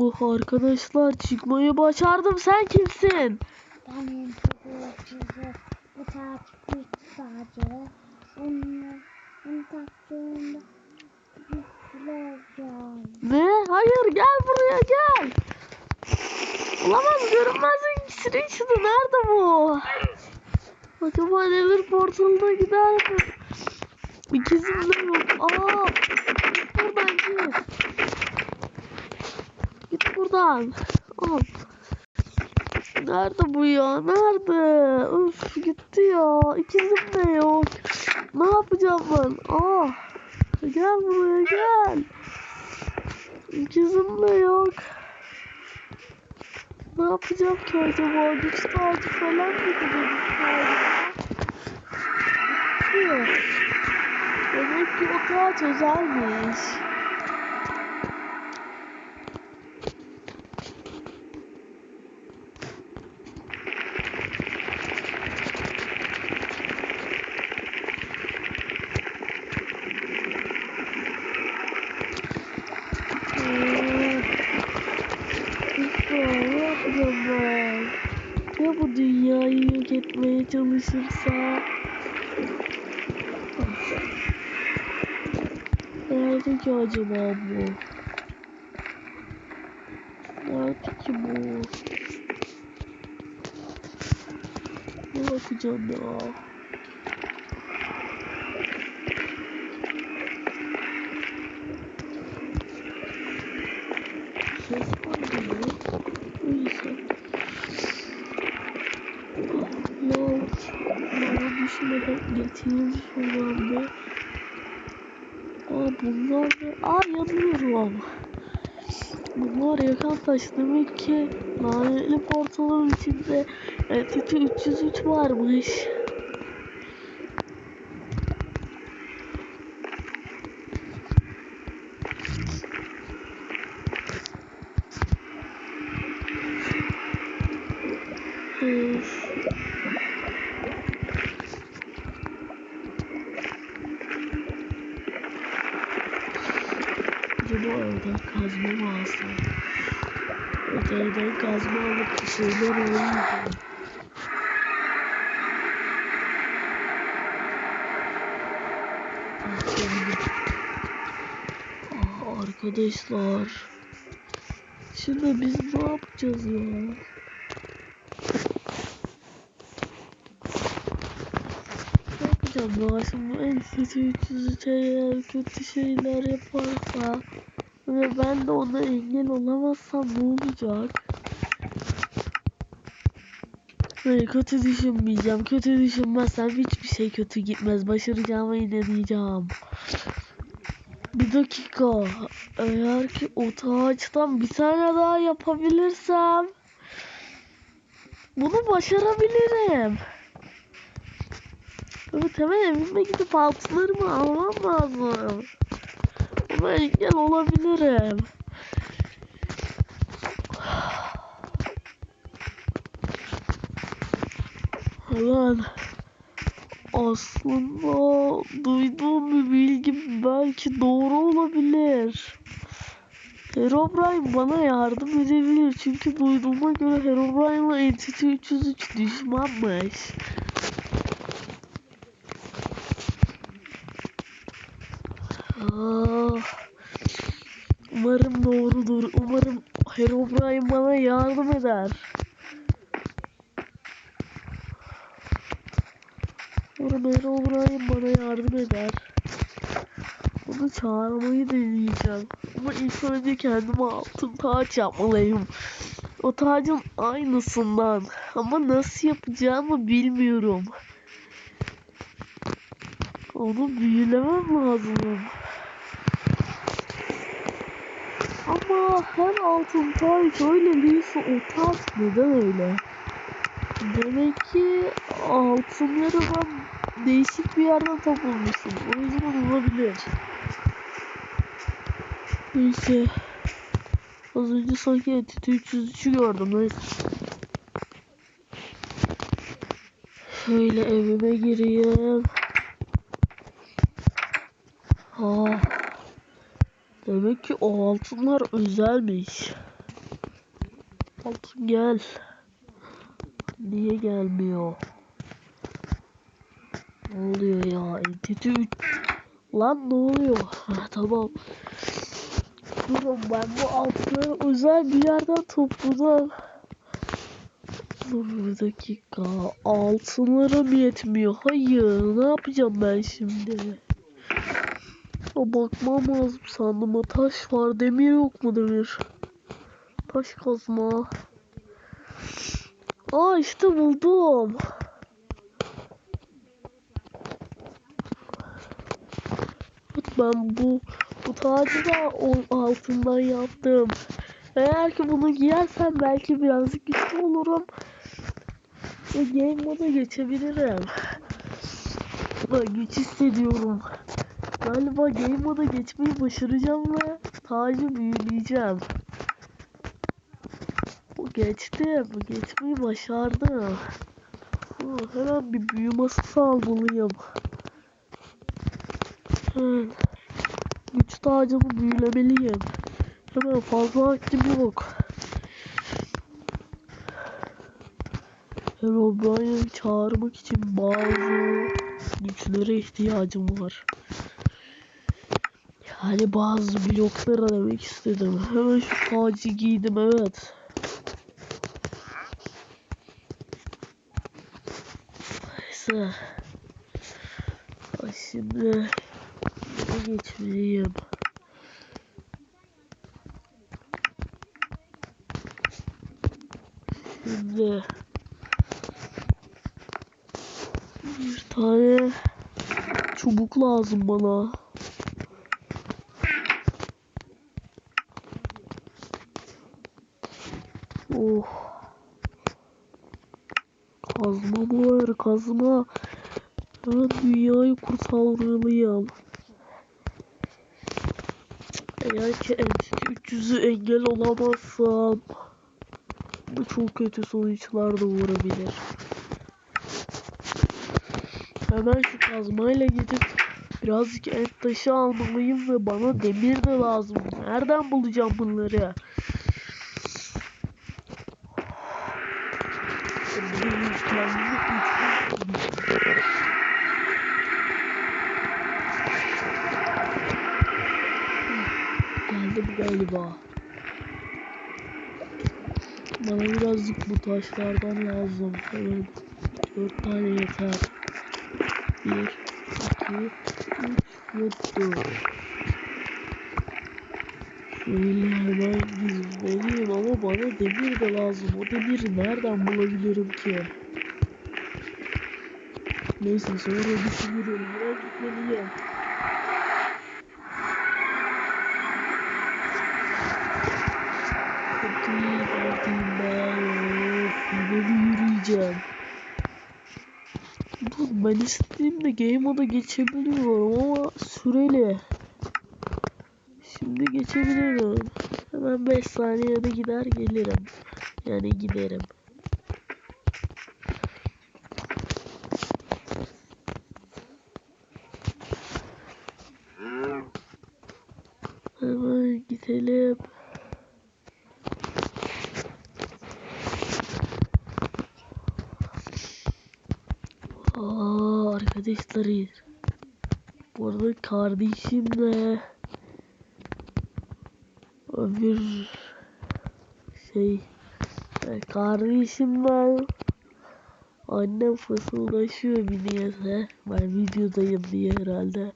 Oh arkadaşlar çıkmayı başardım. Sen kimsin? Benim çocukçuzu bu takip sadece. Onu, onu taktığımda. Ne? Hayır gel buraya gel. Olamaz görünmezlik iksiri içti. Nerede bu? Acaba Nether portalına gider mi? İkizim de yok. Aa! Buradan git. Buradan. Al. Nerede bu ya? Nerede? Üf gitti ya. İkizim de yok. Ne yapacağım ben? Aa! Gel buraya gel. İkizim de yok. Ne yapacağım ki acaba? Güç tacı falan mı. Demek ki o taç özelmiş. Hmm. İşte ne yapacağım ben? Ya bu dünyayı yok etmeye çalışırsa? Nerede ki acaba bu? Nerede ki bu? Ne yapacağım ya? Ses var mı? Neyse. Lol. Lol düşünmeden geçeyim şuradan bir. Aa bunlar. Aa yanıyorum. Bunlar yakan taş demek ki lanetli portalın içinde Entity 303 varmış. Acaba evden kazma mı alsam? Evden kazma alıp şeyler alayım. Ah, arkadaşlar. Şimdi biz ne yapacağız ya? Ya? Şimdi en kötü 300 şeyler, kötü şeyler yaparsa ve ben de ona engel olamazsam ne olacak? Hayır kötü düşünmeyeceğim. Kötü düşünmezsem hiçbir şey kötü gitmez. Başaracağıma inanacağım. Bir dakika. Eğer ki o ağaçtan bir tane daha yapabilirsem bunu başarabilirim. Evet hemen evime gidip altınlarımı almam lazım. Buna engel olabilirim. Lan aslında duyduğum bir bilgi belki doğru olabilir. Herobrine bana yardım edebilir çünkü duyduğuma göre Herobrine'la Entity 303 düşmanmış. Umarım doğrudur. Umarım Herobrine bana yardım eder. Umarım Herobrine bana yardım eder. Onu çağırmayı deneyeceğim. Ama ilk önce kendime altın taç yapmalıyım. O tacın aynısından. Ama nasıl yapacağımı bilmiyorum. Onu büyülemem lazım. Her altın taç öyle değilse o taç neden öyle? Demek ki altınları ben değişik bir yerden toplamışım. O yüzden olabilir. Neyse. Az önce sanki Entity 303'ü gördüm. Neyse. Şöyle evime gireyim. Ha. Demek ki o altınlar özelmiş. Altın gel. Niye gelmiyor? Ne oluyor ya? Entity 3. Lan ne oluyor? Ha, tamam. Durun ben bu altını özel bir yerden topladım. Dur bir dakika. Altınlarım yetmiyor. Hayır. Ne yapacağım ben şimdi? O bakmam lazım sandım. Taş var. Demir yok mu demir? Taş kazma. Aa işte buldum. Ben bu bu tacı da altından yaptım. Eğer ki bunu giyersem belki birazcık güçlü olurum. Ve game moda geçebilirim. Güç hissediyorum. Galiba game moda geçmeyi başaracağım ve tacı büyüleyeceğim. Bu geçti. Bu geçmeyi başardım. Hı, hemen bir büyü masası almalıyım. Güç tacımı büyülemeliyim. Hemen fazla vaktim yok. Herobrine'i çağırmak için bazı güçlere ihtiyacım var. Yani bazı bloklara demek istedim. Hemen şu tacı giydim evet. Neyse. Şimdi ne geçmeliyim. Şimdi bir tane çubuk lazım bana. Oh. Kazma var kazma? Ben dünyayı kurtarmalıyım. Eğer ki Entity 300'ü engel olamazsam bu çok kötü sonuçlar doğurabilir. Hemen şu kazmayla gidip birazcık et taşı almalıyım ve bana demir de lazım. Nereden bulacağım bunları? Benim kendimi güçlü Geldim galiba. Bana birazcık bu taşlardan lazım. Evet. Dört tane yeter. Bir, iki, üç ve dört. Şöyle hemen gizleneyim ama bana demir de lazım. O demiri nereden bulabilirim ki? Neyse sonra düşünürüm. Hemen gitmeliyim. Hadi hadi ben yürüyeceğim? Dur ben istediğimde game moda geçebiliyorum ama süreli. Şimdi geçebilirim. Hemen 5 saniyede gider gelirim. Yani giderim. Hemen gidelim. Arkadaşlar. Bu arada kardeşimle öbür şey e, kardeşim. Annem fısıldaşıyor bir niyeyse. Ben videodayım diye herhalde.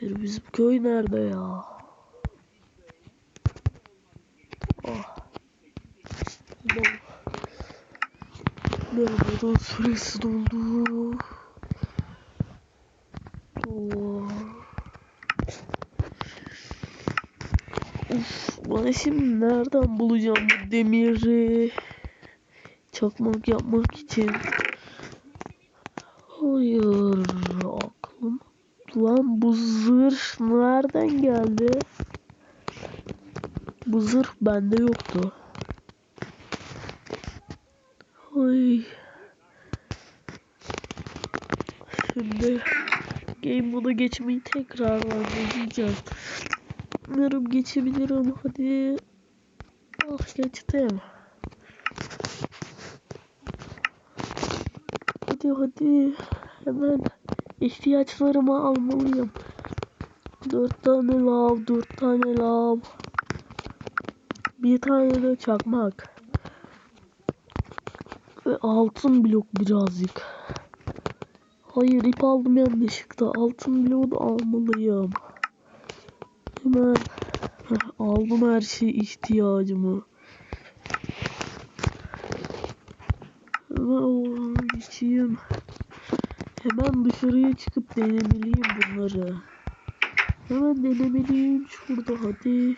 Bizim köy nerede ya? Ah. Tamam. Merhabadan süresi doldu. Oo. Of, ben şimdi nereden bulacağım bu demiri? Çakmak yapmak için. Hayır, aklım. Lan bu zırh nereden geldi? Bu zırh bende yoktu. Ay. Şimdi game moda geçmeyi tekrardan deneyeceğim. Umarım geçebilirim. Hadi. Oh geçtim. Hadi hadi. Hemen ihtiyaçlarımı almalıyım. Dört tane lav, dört tane lav. Bir tane de çakmak. Ve altın blok birazcık. Hayır ip aldım yanlışlıkla. Altın bloğu da almalıyım. Hemen aldım her şey ihtiyacımı. Hemen geçeyim. Hemen dışarıya çıkıp denemeliyim bunları. Hemen denemeliyim şurada hadi.